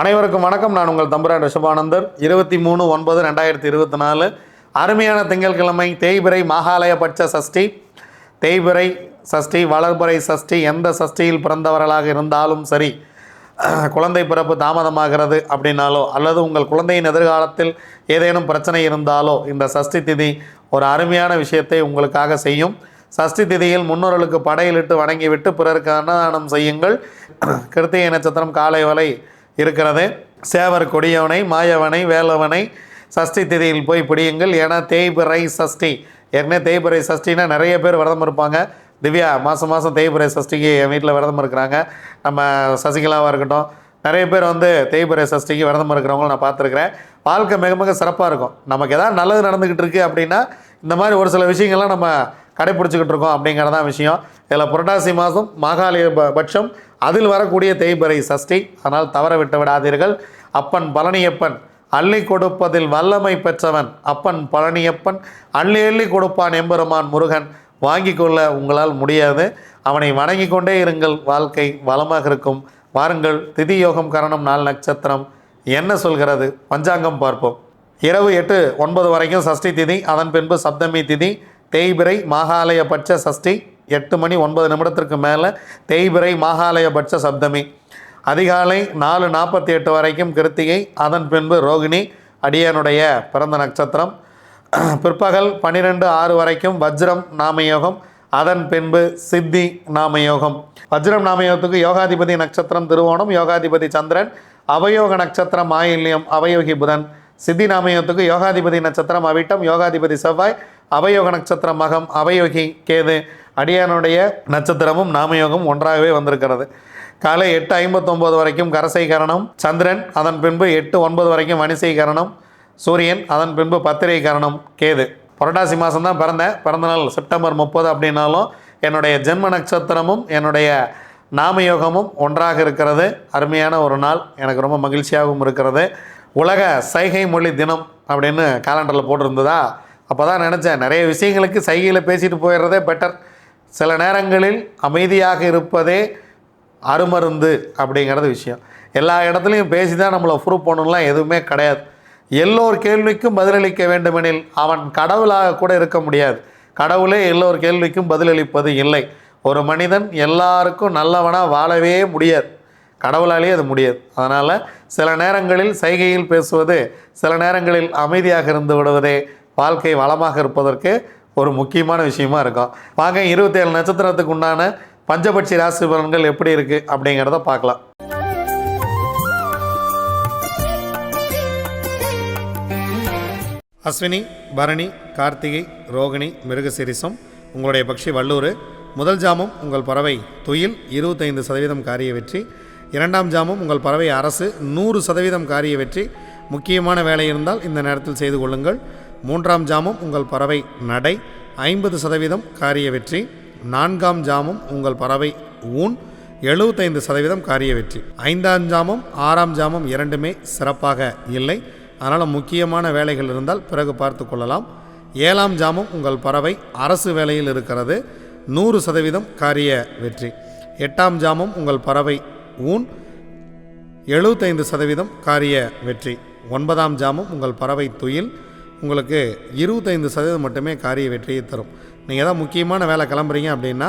அனைவருக்கும் வணக்கம். நான் உங்கள் தம்புரான் ரிஷபானந்தர். இருபத்தி மூணு ஒன்பது ரெண்டாயிரத்தி இருபத்தி நாலு. அருமையான திங்கட்கிழமை தேய்பிறை மகாலய பட்ச சஷ்டி. தேய்பிறை சஷ்டி வளர்பிறை சஷ்டி எந்த சஷ்டியில் பிறந்தவர்களாக இருந்தாலும் சரி குழந்தை பிறப்பு தாமதமாகிறது அப்படின்னாலோ அல்லது உங்கள் குழந்தையின் எதிர்காலத்தில் ஏதேனும் பிரச்சனை இருந்தாலோ இந்த சஷ்டி திதி ஒரு அருமையான விஷயத்தை உங்களுக்காக செய்யும். சஷ்டி திதியில் முன்னோர்களுக்கு படையிலிட்டு வணங்கிவிட்டு பிறருக்கு அன்னதானம் செய்யுங்கள். கிருத்திகை நட்சத்திரம் காலை வலை இருக்கிறது. சேவர் கொடியவனை மாயவனை வேலவனை சஷ்டி திதியில் போய் பிடியுங்கள். ஏன்னா தேய்பிறை சஷ்டி. ஏற்கனவே தேய்பிறை சஷ்டினா நிறைய பேர் விரதம் இருப்பாங்க. திவ்யா மாதம் மாதம் தேய்பிறை சஷ்டிக்கு என் வீட்டில் விரதம் இருக்கிறாங்க. நம்ம சசிகலாவாக இருக்கட்டும் நிறைய பேர் வந்து தேய்பிறை சஷ்டிக்கு விரதம் இருக்கிறவங்களும் நான் பார்த்துருக்குறேன். வாழ்க்கை மிக மிக சிறப்பாக இருக்கும். நமக்கு எதாவது நல்லது நடந்துக்கிட்டு இருக்கு அப்படின்னா இந்த மாதிரி ஒரு சில விஷயங்கள்லாம் நம்ம கடைப்பிடிச்சிக்கிட்டு இருக்கோம் அப்படிங்கிறதான் விஷயம். இதில் புரட்டாசி மாதம் மாகாளிய ப- பட்சம் அதில் வரக்கூடிய தேய்பிறை சஷ்டி. அதனால் தவற விட்டு விடாதீர்கள் அப்பன் பழனியப்பன் அள்ளி கொடுப்பதில் வல்லமை பெற்றவன் அப்பன் பழனியப்பன் அள்ளி அள்ளி கொடுப்பான் எம்பெருமான் முருகன். வாங்கி கொள்ள உங்களால் முடியாது. அவனை வணங்கி கொண்டே இருங்கள். வாழ்க்கை வளமாக இருக்கும். வாருங்கள். திதி யோகம் கரணம் நாள் நட்சத்திரம். என்ன சொல்கிறது? பஞ்சாங்கம் பார்ப்போம். இரவு எட்டு ஒன்பது வரைக்கும் சஷ்டி திதி. அதன் பின்பு சப்தமி திதி. தேய்பிறை மாகாலய பட்ச சஷ்டி. எட்டு மணி ஒன்பது நிமிடத்திற்கு மேலே தேய்பிறை மாகாலயபட்ச சப்தமி. அதிகாலை நாலு நாற்பத்தி எட்டு வரைக்கும் கிருத்திகை அதன் பின்பு ரோகிணி அடியனுடைய பிறந்த நட்சத்திரம். பிற்பகல் பன்னிரெண்டு ஆறு வரைக்கும் வஜ்ரம் நாமயோகம் அதன் பின்பு சித்தி நாமயோகம். வஜ்ரம் நாமயோகத்துக்கு யோகாதிபதி நட்சத்திரம் திருவோணம் யோகாதிபதி சந்திரன் அவயோக நட்சத்திரம் ஆயில்யம் அவயோகி புதன். சித்தி நாமயோகத்துக்கு யோகாதிபதி நட்சத்திரம் அவிட்டம் யோகாதிபதி செவ்வாய் அவயோக நட்சத்திரம் மகம் அவயோகி கேது. அடியானுடைய நட்சத்திரமும் நாமயோகம் ஒன்றாகவே வந்திருக்கிறது. காலை எட்டு ஐம்பத்தொம்போது வரைக்கும் கரசை கரணம் சந்திரன் அதன் பின்பு எட்டு ஒன்பது வரைக்கும் வணிசை கரணம் சூரியன் அதன் பின்பு பத்திரை கரணம் கேது. புரட்டாசி மாதம் தான் பிறந்தேன் பிறந்தநாள் செப்டம்பர் முப்பது அப்படின்னாலும் என்னுடைய ஜென்ம நட்சத்திரமும் என்னுடைய நாமயோகமும் ஒன்றாக இருக்கிறது. அருமையான ஒரு நாள். எனக்கு ரொம்ப மகிழ்ச்சியாகவும் இருக்கிறது. உலக சைகை மொழி தினம் அப்படின்னு காலண்டரில் போட்டிருந்ததா? அப்போ தான் நினச்சேன். நிறைய விஷயங்களுக்கு சைகையில் பேசிட்டு போயிடுறதே பெட்டர் சில நேரங்களில் அமைதியாக இருப்பதே அருமருந்து அப்படிங்கிறது விஷயம். எல்லா இடத்துலையும் பேசி தான் நம்மளை ப்ரூவ் பண்ணணும்லாம் எதுவுமே கிடையாது. எல்லோர் கேள்விக்கும் பதிலளிக்க வேண்டுமெனில் அவன் கடவுளாக கூட இருக்க முடியாது. கடவுளே எல்லோர் கேள்விக்கும் பதிலளிப்பது இல்லை. ஒரு மனிதன் எல்லாருக்கும் நல்லவனாக வாழவே முடியாது. கடவுளாலேயே அது முடியாது. அதனால் சில நேரங்களில் சைகையில் பேசுவது சில நேரங்களில் அமைதியாக இருந்து விடுவதே வாழ்க்கை வளமாக இருப்பதற்கு ஒரு முக்கியமான விஷயமா இருக்கும். வாங்க இருபத்தேழு நட்சத்திரத்துக்கு உண்டான பஞ்சபட்சி ராசி பலன்கள் எப்படி இருக்குது அப்படிங்கிறத பார்க்கலாம். அஸ்வினி பரணி கார்த்திகை ரோகிணி மிருகசிரிசம் உங்களுடைய பக்ஷி வல்லூர் முதல் ஜாமம் உங்கள் பறவை துயில் இருபத்தைந்து சதவீதம் காரிய வெற்றி. இரண்டாம் ஜாமம் உங்கள் பறவை அரசு நூறு சதவீதம் காரிய வெற்றி. முக்கியமான வேலை இருந்தால் இந்த நேரத்தில் செய்து கொள்ளுங்கள். மூன்றாம் ஜாமம் உங்கள் பறவை நடை ஐம்பது சதவீதம் காரிய வெற்றி. நான்காம் ஜாமம் உங்கள் பறவை ஊன் எழுபத்தைந்து சதவீதம் காரிய வெற்றி. ஐந்தாம் ஜாமம் ஆறாம் ஜாமம் இரண்டுமே சிறப்பாக இல்லை. அதனால் முக்கியமான வேலைகள் இருந்தால் பிறகு பார்த்து கொள்ளலாம். ஏழாம் ஜாமம் உங்கள் பறவை அரசு வேலையில் இருக்கிறது நூறு சதவீதம் காரிய வெற்றி. எட்டாம் ஜாமம் உங்கள் பறவை ஊன் எழுபத்தைந்து சதவீதம் காரிய வெற்றி. ஒன்பதாம் ஜாமம் உங்கள் பறவை துயில் உங்களுக்கு இருபத்தைந்து சதவீதம் மட்டுமே காரிய வெற்றியை தரும். நீங்கள் ஏதாவது முக்கியமான வேலை கிளம்புறீங்க அப்படின்னா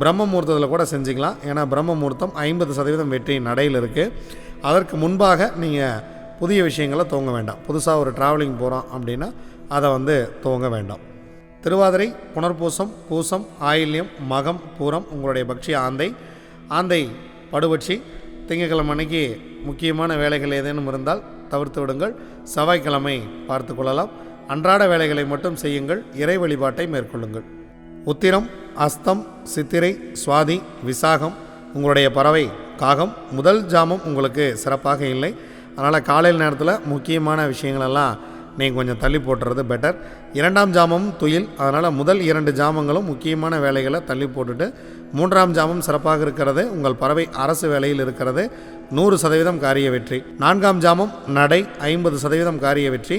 பிரம்ம முகூர்த்தத்தில் கூட செஞ்சுக்கலாம். ஏன்னா பிரம்ம முகூர்த்தம் ஐம்பது சதவீதம் வெற்றி நடையில் இருக்குது அதற்கு முன்பாக நீங்கள் புதிய விஷயங்களை துவங்க வேண்டாம். புதுசாக ஒரு ட்ராவலிங் போகிறோம் அப்படின்னா அதை வந்து துவங்க வேண்டாம். திருவாதிரை புனர்பூசம் பூசம் ஆயில்யம் மகம் பூரம் உங்களுடைய பக்ஷி ஆந்தை. ஆந்தை படுபட்சி திங்கட்கிழமை அன்னைக்கு முக்கியமான வேலைகள் ஏதேனும் இருந்தால் தவிர்த்து விடுங்கள். செவ்வாய்க்கிழமை பார்த்து கொள்ளலாம். அன்றாட வேலைகளை மட்டும் செய்யுங்கள். இறை வழிபாட்டை மேற்கொள்ளுங்கள். உத்திரம் அஸ்தம் சித்திரை சுவாதி விசாகம் உங்களுடைய பறவை காகம் முதல் ஜாமம் உங்களுக்கு சிறப்பாக இல்லை. அதனால் காலையில் நேரத்தில் முக்கியமான விஷயங்களெல்லாம் நீங்கள் கொஞ்சம் தள்ளி போட்டுறது பெட்டர் இரண்டாம் ஜாமம் துயில் அதனால் முதல் இரண்டு ஜாமங்களும் முக்கியமான வேலைகளை தள்ளி போட்டுட்டு மூன்றாம் ஜாமம் சிறப்பாக இருக்கிறது. உங்கள் பறவை அரசு வேலையில் இருக்கிறது. நூறு சதவீதம் காரிய வெற்றி. நான்காம் ஜாமம் நடை ஐம்பது சதவீதம் காரிய வெற்றி.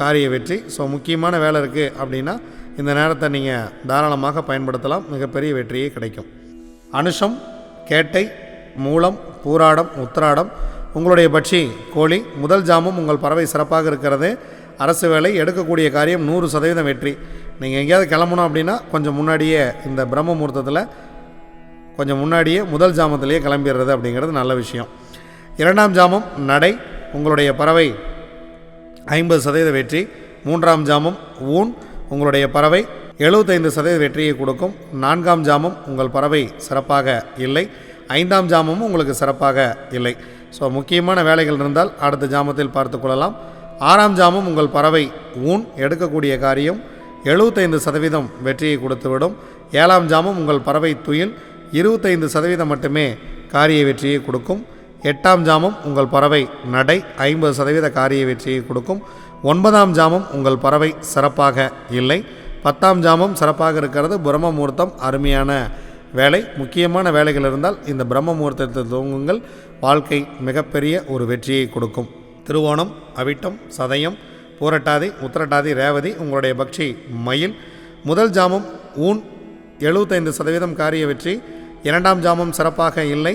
காரிய வெற்றி. ஸோ முக்கியமான வேலை இருக்குது அப்படின்னா இந்த நேரத்தை நீங்கள் தாராளமாக பயன்படுத்தலாம். மிகப்பெரிய வெற்றியே கிடைக்கும். அனுஷம் கேட்டை மூலம் பூராடம் உத்திராடம் உங்களுடைய பட்சி கோழி முதல் ஜாமம் உங்கள் பறவை சிறப்பாக இருக்கிறது. அரசு வேலை எடுக்கக்கூடிய காரியம் நூறு சதவீதம் வெற்றி. நீங்கள் எங்கேயாவது கிளம்பணும் அப்படின்னா கொஞ்சம் முன்னாடியே இந்த பிரம்ம முகூர்த்தத்தில் கொஞ்சம் முன்னாடியே முதல் ஜாமத்திலேயே கிளம்பிடுறது அப்படிங்கிறது நல்ல விஷயம். இரண்டாம் ஜாமம் நடை. உங்களுடைய பறவை ஐம்பது சதவீத வெற்றி மூன்றாம் ஜாமம் ஊன் உங்களுடைய பறவை. எழுபத்தைந்து சதவீத வெற்றியை கொடுக்கும். நான்காம் ஜாமம் உங்கள் பறவை சிறப்பாக இல்லை. ஐந்தாம் ஜாமமும் உங்களுக்கு சிறப்பாக இல்லை. ஸோ முக்கியமான வேலைகள் இருந்தால் அடுத்த ஜாமத்தில் பார்த்து கொள்ளலாம். ஆறாம் ஜாமம் உங்கள் பறவை ஊன் எடுக்கக்கூடிய காரியம். எழுபத்தைந்து சதவீதம் வெற்றியை கொடுத்துவிடும். ஏழாம் ஜாமம் உங்கள் பறவை துயில். இருபத்தைந்து சதவீதம் மட்டுமே காரிய வெற்றியை கொடுக்கும். எட்டாம் ஜாமம் உங்கள் பறவை நடை ஐம்பது சதவீத காரிய வெற்றியை கொடுக்கும். ஒன்பதாம் ஜாமம் உங்கள் பறவை சிறப்பாக இல்லை. பத்தாம் ஜாமம் சிறப்பாக இருக்கிறது. பிரம்ம முகூர்த்தம் அருமையான வேலை. முக்கியமான வேலைகள் இருந்தால் இந்த பிரம்ம முகூர்த்தத்தை தூங்குங்கள். வாழ்க்கை மிகப்பெரிய ஒரு வெற்றியை கொடுக்கும். திருவோணம் அவிட்டம் சதயம் பூரட்டாதி உத்திரட்டாதி ரேவதி உங்களுடைய பக்ஷி மயில். முதல் ஜாமம் ஊன் எழுபத்தைந்து சதவீதம் காரிய வெற்றி. இரண்டாம் ஜாமம் சிறப்பாக இல்லை.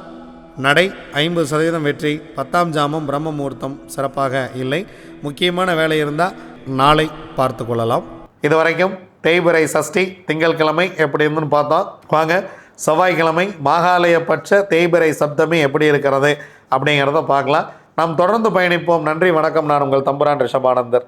நடை ஐம்பது சதவீதம் வெற்றி பத்தாம் ஜாமம் பிரம்ம முகூர்த்தம் சிறப்பாக இல்லை. முக்கியமான வேலை இருந்தால் நாளை பார்த்து கொள்ளலாம். இது வரைக்கும் தேய்பிறை சஷ்டி திங்கட்கிழமை எப்படி இருந்துன்னு பார்த்தோம் வாங்க செவ்வாய்க்கிழமை மாகாலயபட்ச தேய்பிறை சப்தமி எப்படி இருக்கிறது அப்படிங்கிறத பார்க்கலாம். நாம் தொடர்ந்து பயணிப்போம். நன்றி வணக்கம். நான் உங்கள் தம்புரான் ரிஷபானந்தர்.